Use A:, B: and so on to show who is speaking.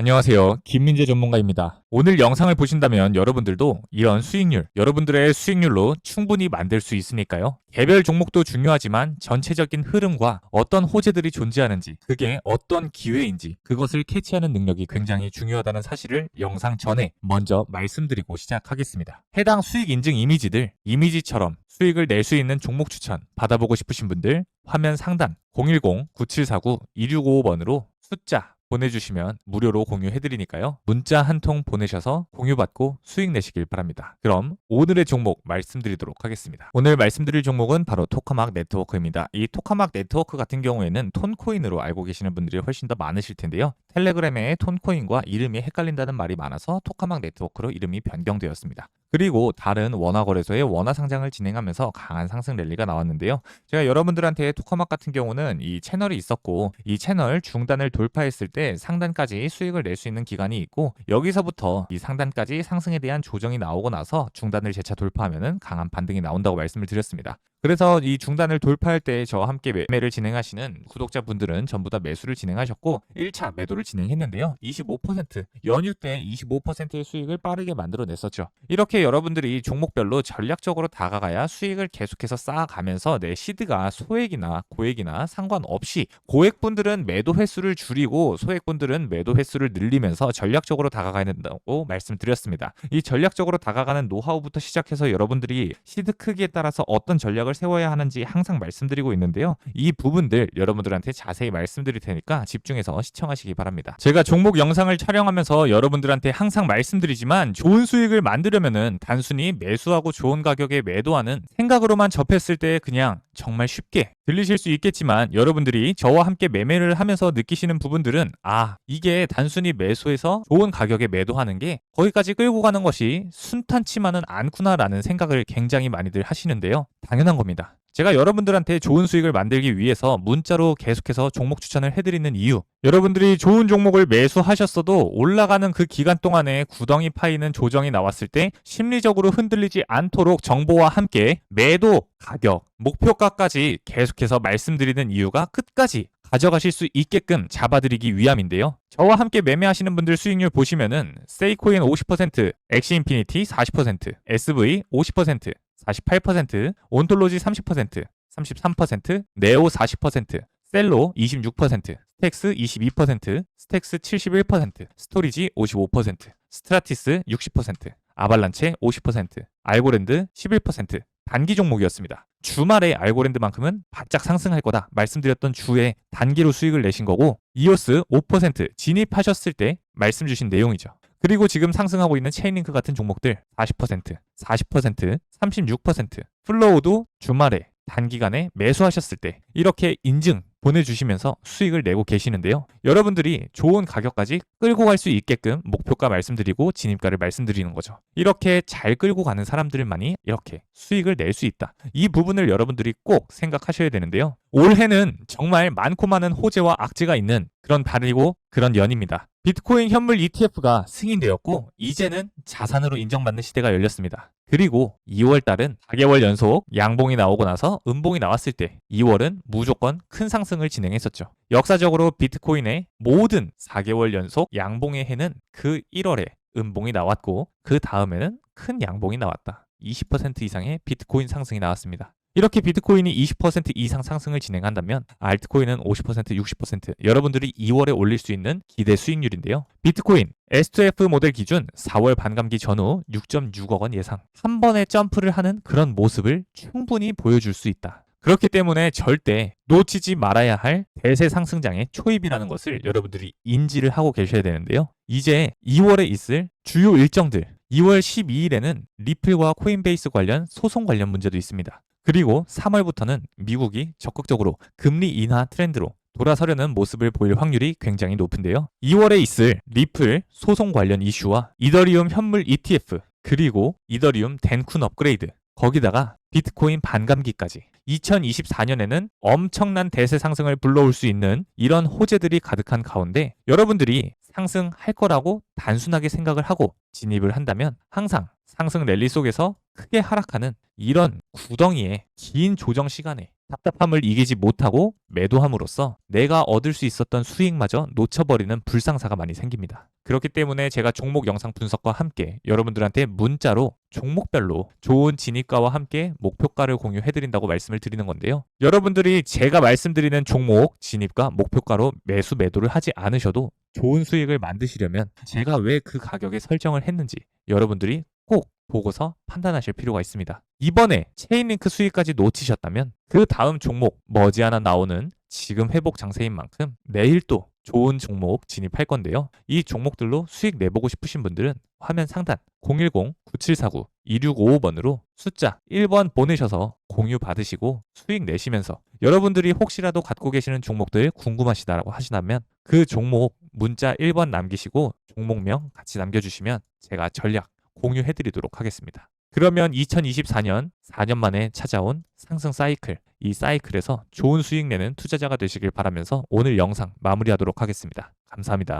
A: 안녕하세요. 김민재 전문가입니다. 오늘 영상을 보신다면 여러분들도 이런 수익률, 여러분들의 수익률로 충분히 만들 수 있으니까요. 개별 종목도 중요하지만 전체적인 흐름과 어떤 호재들이 존재하는지, 그게 어떤 기회인지, 그것을 캐치하는 능력이 굉장히 중요하다는 사실을 영상 전에 먼저 말씀드리고 시작하겠습니다. 해당 수익 인증 이미지들, 이미지처럼 수익을 낼 수 있는 종목 추천 받아보고 싶으신 분들 화면 상단 010-9749-2655번으로 숫자 보내주시면 무료로 공유해드리니까요. 문자 한 통 보내셔서 공유받고 수익 내시길 바랍니다. 그럼 오늘의 종목 말씀드리도록 하겠습니다. 오늘 말씀드릴 종목은 바로 토카막 네트워크입니다. 이 토카막 네트워크 같은 경우에는 톤코인으로 알고 계시는 분들이 훨씬 더 많으실 텐데요. 텔레그램에 톤코인과 이름이 헷갈린다는 말이 많아서 토카막 네트워크로 이름이 변경되었습니다. 그리고 다른 원화 거래소의 원화 상장을 진행하면서 강한 상승 랠리가 나왔는데요. 제가 여러분들한테 토커막 같은 경우는 이 채널이 있었고 이 채널 중단을 돌파했을 때 상단까지 수익을 낼 수 있는 기간이 있고 여기서부터 이 상단까지 상승에 대한 조정이 나오고 나서 중단을 재차 돌파하면은 강한 반등이 나온다고 말씀을 드렸습니다. 그래서 이 중단을 돌파할 때 저와 함께 매매를 진행하시는 구독자분들은 전부 다 매수를 진행하셨고 1차 매도를 진행했는데요. 25% 연휴 때 25%의 수익을 빠르게 만들어냈었죠. 이렇게 여러분들이 종목별로 전략적으로 다가가야 수익을 계속해서 쌓아가면서 내 시드가 소액이나 고액이나 상관없이 고액분들은 매도 횟수를 줄이고 소액분들은 매도 횟수를 늘리면서 전략적으로 다가가야 된다고 말씀드렸습니다. 이 전략적으로 다가가는 노하우부터 시작해서 여러분들이 시드 크기에 따라서 어떤 전략을 세워야 하는지 항상 말씀드리고 있는데요. 이 부분들 여러분들한테 자세히 말씀드릴 테니까 집중해서 시청하시기 바랍니다. 제가 종목 영상을 촬영하면서 여러분들한테 항상 말씀드리지만 좋은 수익을 만들려면은 단순히 매수하고 좋은 가격에 매도하는 생각으로만 접했을 때 그냥 정말 쉽게 들리실 수 있겠지만 여러분들이 저와 함께 매매를 하면서 느끼시는 부분들은 아 이게 단순히 매수해서 좋은 가격에 매도하는 게 거기까지 끌고 가는 것이 순탄치만은 않구나라는 생각을 굉장히 많이들 하시는데요. 당연한 겁니다. 제가 여러분들한테 좋은 수익을 만들기 위해서 문자로 계속해서 종목 추천을 해드리는 이유. 여러분들이 좋은 종목을 매수하셨어도 올라가는 그 기간 동안에 구덩이 파이는 조정이 나왔을 때 심리적으로 흔들리지 않도록 정보와 함께 매도 가격, 목표가까지 계속해서 말씀드리는 이유가 끝까지 가져가실 수 있게끔 잡아드리기 위함인데요. 저와 함께 매매하시는 분들 수익률 보시면은 세이코인 50%, 엑시인피니티 40%, SV 50%, 48%, 온톨로지 30%, 33%, 네오 40%, 셀로 26%, 스택스 22%, 스택스 71%, 스토리지 55%, 스트라티스 60%, 아발란체 50%, 알고랜드 11%, 단기 종목이었습니다. 주말에 알고랜드만큼은 바짝 상승할 거다 말씀드렸던 주에 단기로 수익을 내신 거고 이오스 5% 진입하셨을 때 말씀 주신 내용이죠. 그리고 지금 상승하고 있는 체인링크 같은 종목들 40%, 40%, 36%, 플로우도 주말에 단기간에 매수하셨을 때 이렇게 인증 보내주시면서 수익을 내고 계시는데요. 여러분들이 좋은 가격까지 끌고 갈 수 있게끔 목표가 말씀드리고 진입가를 말씀드리는 거죠. 이렇게 잘 끌고 가는 사람들만이 이렇게 수익을 낼 수 있다. 이 부분을 여러분들이 꼭 생각하셔야 되는데요. 올해는 정말 많고 많은 호재와 악재가 있는 그런 달이고 그런 연입니다. 비트코인 현물 ETF가 승인되었고 이제는 자산으로 인정받는 시대가 열렸습니다. 그리고 2월 달은 4개월 연속 양봉이 나오고 나서 음봉이 나왔을 때 2월은 무조건 큰 상승 을 진행했었죠. 역사적으로 비트코인의 모든 4개월 연속 양봉의 해는 그 1월에 음봉이 나왔고 그 다음에는 큰 양봉이 나왔다. 20% 이상의 비트코인 상승이 나왔습니다. 이렇게 비트코인이 20% 이상 상승을 진행한다면 알트코인은 50%, 60% 여러분들이 2월에 올릴 수 있는 기대 수익률인데요. 비트코인 S2F 모델 기준 4월 반감기 전후 6.6억 원 예상 한 번에 점프를 하는 그런 모습을 충분히 보여줄 수 있다. 그렇기 때문에 절대 놓치지 말아야 할 대세 상승장의 초입이라는 것을 여러분들이 인지를 하고 계셔야 되는데요. 이제 2월에 있을 주요 일정들 2월 12일에는 리플과 코인베이스 관련 소송 관련 문제도 있습니다. 그리고 3월부터는 미국이 적극적으로 금리 인하 트렌드로 돌아서려는 모습을 보일 확률이 굉장히 높은데요. 2월에 있을 리플 소송 관련 이슈와 이더리움 현물 ETF 그리고 이더리움 덴쿤 업그레이드 거기다가 비트코인 반감기까지 2024년에는 엄청난 대세 상승을 불러올 수 있는 이런 호재들이 가득한 가운데 여러분들이 상승할 거라고 단순하게 생각을 하고 진입을 한다면 항상 상승 랠리 속에서 크게 하락하는 이런 구덩이의 긴 조정 시간에 답답함을 이기지 못하고 매도함으로써 내가 얻을 수 있었던 수익마저 놓쳐버리는 불상사가 많이 생깁니다. 그렇기 때문에 제가 종목 영상 분석과 함께 여러분들한테 문자로 종목별로 좋은 진입가와 함께 목표가를 공유해드린다고 말씀을 드리는 건데요. 여러분들이 제가 말씀드리는 종목 진입가 목표가로 매수 매도를 하지 않으셔도 좋은 수익을 만드시려면 제가 왜 그 가격에 설정을 했는지 여러분들이 꼭 보고서 판단하실 필요가 있습니다. 이번에 체인링크 수익까지 놓치셨다면 그 다음 종목 머지않아 나오는 지금 회복 장세인 만큼 내일 또 좋은 종목 진입할 건데요. 이 종목들로 수익 내보고 싶으신 분들은 화면 상단 010-9749-2655번으로 숫자 1번 보내셔서 공유 받으시고 수익 내시면서 여러분들이 혹시라도 갖고 계시는 종목들 궁금하시다라고 하시다면 그 종목 문자 1번 남기시고 종목명 같이 남겨주시면 제가 전략 공유해드리도록 하겠습니다. 그러면 2024년 4년 만에 찾아온 상승 사이클, 이 사이클에서 좋은 수익 내는 투자자가 되시길 바라면서 오늘 영상 마무리하도록 하겠습니다. 감사합니다.